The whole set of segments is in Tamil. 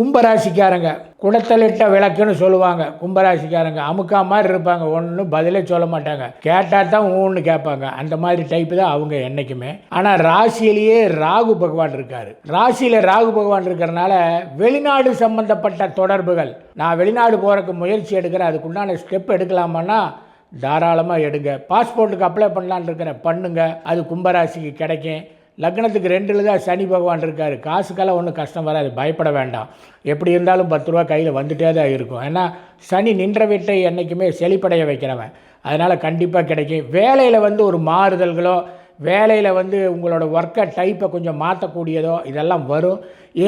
கும்பராசிக்காரங்க குடத்தலிட்ட விளக்குன்னு சொல்லுவாங்க. கும்பராசிக்காரங்க அமுக்கா மாதிரி இருப்பாங்க. ஒன்றும் பதிலே சொல்ல மாட்டாங்க. கேட்டால் தான் ஊன்னு கேட்பாங்க. அந்த மாதிரி டைப்பு தான் அவங்க என்றைக்குமே ஆனால் ராசியிலேயே ராகு பகவான் இருக்கார். ராசியில் ராகு பகவான் இருக்கிறனால வெளிநாடு சம்பந்தப்பட்ட தொடர்புகள். நான் வெளிநாடு போகிறக்கு முயற்சி எடுக்கிறேன். அதுக்குண்டான ஸ்டெப் எடுக்கலாமான்னா தாராளமாக எடுங்க. பாஸ்போர்ட்டுக்கு அப்ளை பண்ணலான்னு இருக்கிறேன். பண்ணுங்க. அது கும்பராசிக்கு கிடைக்கும். லக்னத்துக்கு ரெண்டில் தான் சனி பகவான் இருக்கார். காசுக்கெல்லாம் ஒன்றும் கஷ்டம் வராது. பயப்பட வேண்டாம். எப்படி இருந்தாலும் பத்து ரூபா கையில் வந்துட்டே தான் இருக்கும். ஏன்னா சனி நின்ற வீட்டை என்றைக்குமே செழிப்படைய வைக்கிறவன். அதனால் கண்டிப்பாக கிடைக்கும். வேலையில் வந்து ஒரு மாறுதல்களோ வேலையில் வந்து உங்களோட ஒர்க்கை டைப்பை கொஞ்சம் மாற்றக்கூடியதோ இதெல்லாம் வரும்.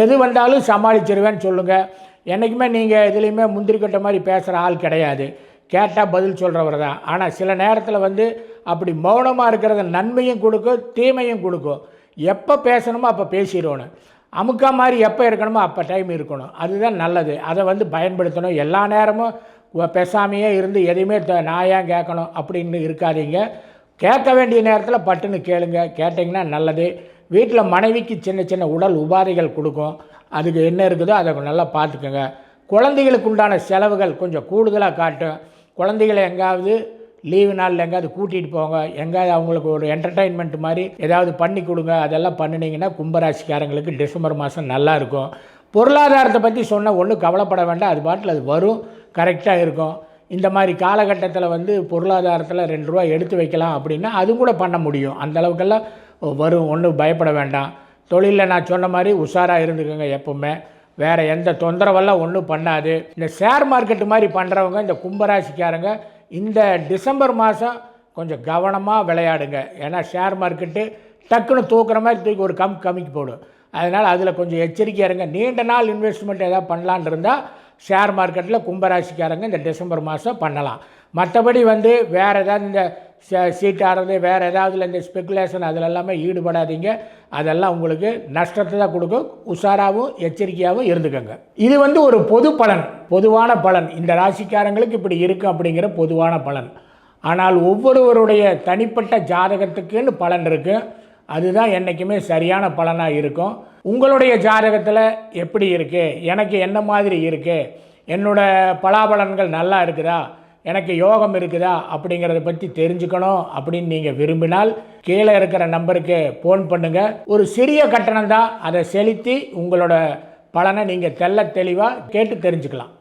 எது வந்தாலும் சமாளிச்சிருவேன்னு சொல்லுங்கள் என்றைக்குமே நீங்கள் எதுலேயுமே முந்திரிக்கட்ட மாதிரி பேசுகிற ஆள் கிடையாது. கேட்டால் பதில் சொல்கிறவர் தான். ஆனால் சில நேரத்தில் வந்து அப்படி மௌனமாக இருக்கிறது நன்மையும் கொடுக்கும் தீமையும் கொடுக்கும். எப்போ பேசணுமோ அப்போ பேசிடணும் அமுக்கா மாதிரி எப்போ இருக்கணுமோ அப்போ டைம் இருக்கணும். அதுதான் நல்லது. அதை வந்து பயன்படுத்தணும். எல்லா நேரமும் பேசாமையே இருந்து எதையுமே த- நான் ஏன் கேட்கணும் அப்படின்னு இருக்காதீங்க. கேட்க வேண்டிய நேரத்தில் பட்டுன்னு கேளுங்க. கேட்டிங்கன்னா நல்லது. வீட்டில் மனைவிக்கு சின்ன சின்ன உடல் உபாதைகள் கொடுக்கும். அதுக்கு என்ன இருக்குதோ அதை நல்லா பார்த்துக்கோங்க. குழந்தைகளுக்கு உண்டான செலவுகள் கொஞ்சம் கூடுதலாக காட்டும். குழந்தைகளை எங்காவது லீவு நாளில் எங்காவது கூட்டிகிட்டு போங்க எங்காவது அவங்களுக்கு ஒரு என்டர்டைன்மெண்ட் மாதிரி ஏதாவது பண்ணி கொடுங்க அதெல்லாம் பண்ணினீங்கன்னா கும்பராசிக்காரங்களுக்கு டிசம்பர் மாதம் நல்லாயிருக்கும் பொருளாதாரத்தை பற்றி சொன்ன ஒன்றும் கவலைப்பட வேண்டாம் அது பாட்டில் அது வரும் கரெக்டாக இருக்கும். இந்த மாதிரி காலகட்டத்தில் வந்து பொருளாதாரத்தில் ரெண்டு ரூபா எடுத்து வைக்கலாம் அப்படின்னா அதுவும் கூட பண்ண முடியும். அந்த அளவுக்கெல்லாம் வரும் ஒன்றும் பயப்பட வேண்டாம். தொழிலில் நான் சொன்ன மாதிரி உஷாராக இருந்துக்கோங்க எப்பவுமே. வேறு எந்த தொந்தரவெல்லாம் ஒன்றும் பண்ணாது. இந்த ஷேர் மார்க்கெட்டு மாதிரி பண்ணுறவங்க இந்த கும்பராசிக்காரங்க இந்த டிசம்பர் மாதம் கொஞ்சம் கவனமாக விளையாடுங்க. ஏன்னா ஷேர் மார்க்கெட்டு டக்குன்னு தூக்குற மாதிரி தூக்கி ஒரு கம் கம்மிக்கு போடும். அதனால் அதில் கொஞ்சம் எச்சரிக்கையாக இருங்க. நீண்ட நாள் இன்வெஸ்ட்மெண்ட் எதாவது பண்ணலான்னு இருந்தால் ஷேர் மார்க்கெட்டில் கும்பராசிக்காரங்க இந்த டிசம்பர் மாதம் பண்ணலாம். மற்றபடி வந்து வேறு ஏதாவது இந்த சீட் ஆடுறது வேறு ஏதாவதுல இந்த ஸ்பெகுலேஷன் அதில் எல்லாமே ஈடுபடாதீங்க. அதெல்லாம் உங்களுக்கு நஷ்டத்தை தான் கொடுக்கும். உஷாராகவும் எச்சரிக்கையாகவும் இருந்துக்கோங்க. இது வந்து ஒரு பொது பலன் பொதுவான பலன். இந்த ராசிக்காரங்களுக்கு இப்படி இருக்கும் அப்படிங்கிற பொதுவான பலன். ஆனால் ஒவ்வொருவருடைய தனிப்பட்ட ஜாதகத்துக்குன்னு பலன் இருக்குது அதுதான் என்றைக்குமே சரியான பலனாக இருக்கும். உங்களுடைய ஜாதகத்தில் எப்படி இருக்குது எனக்கு என்ன மாதிரி இருக்குது என்னோட பலாபலன்கள் நல்லா இருக்குதா? எனக்கு யோகம் இருக்குதா அப்படிங்கிறத பற்றி தெரிஞ்சுக்கணும் அப்படின்னு நீங்கள் விரும்பினால் கீழே இருக்கிற நம்பருக்கு ஃபோன் பண்ணுங்கள் ஒரு சிறிய கட்டணம் தான் அதை செலுத்தி உங்களோட பலனை நீங்கள் தெள்ள தெளிவாக கேட்டு தெரிஞ்சுக்கலாம்.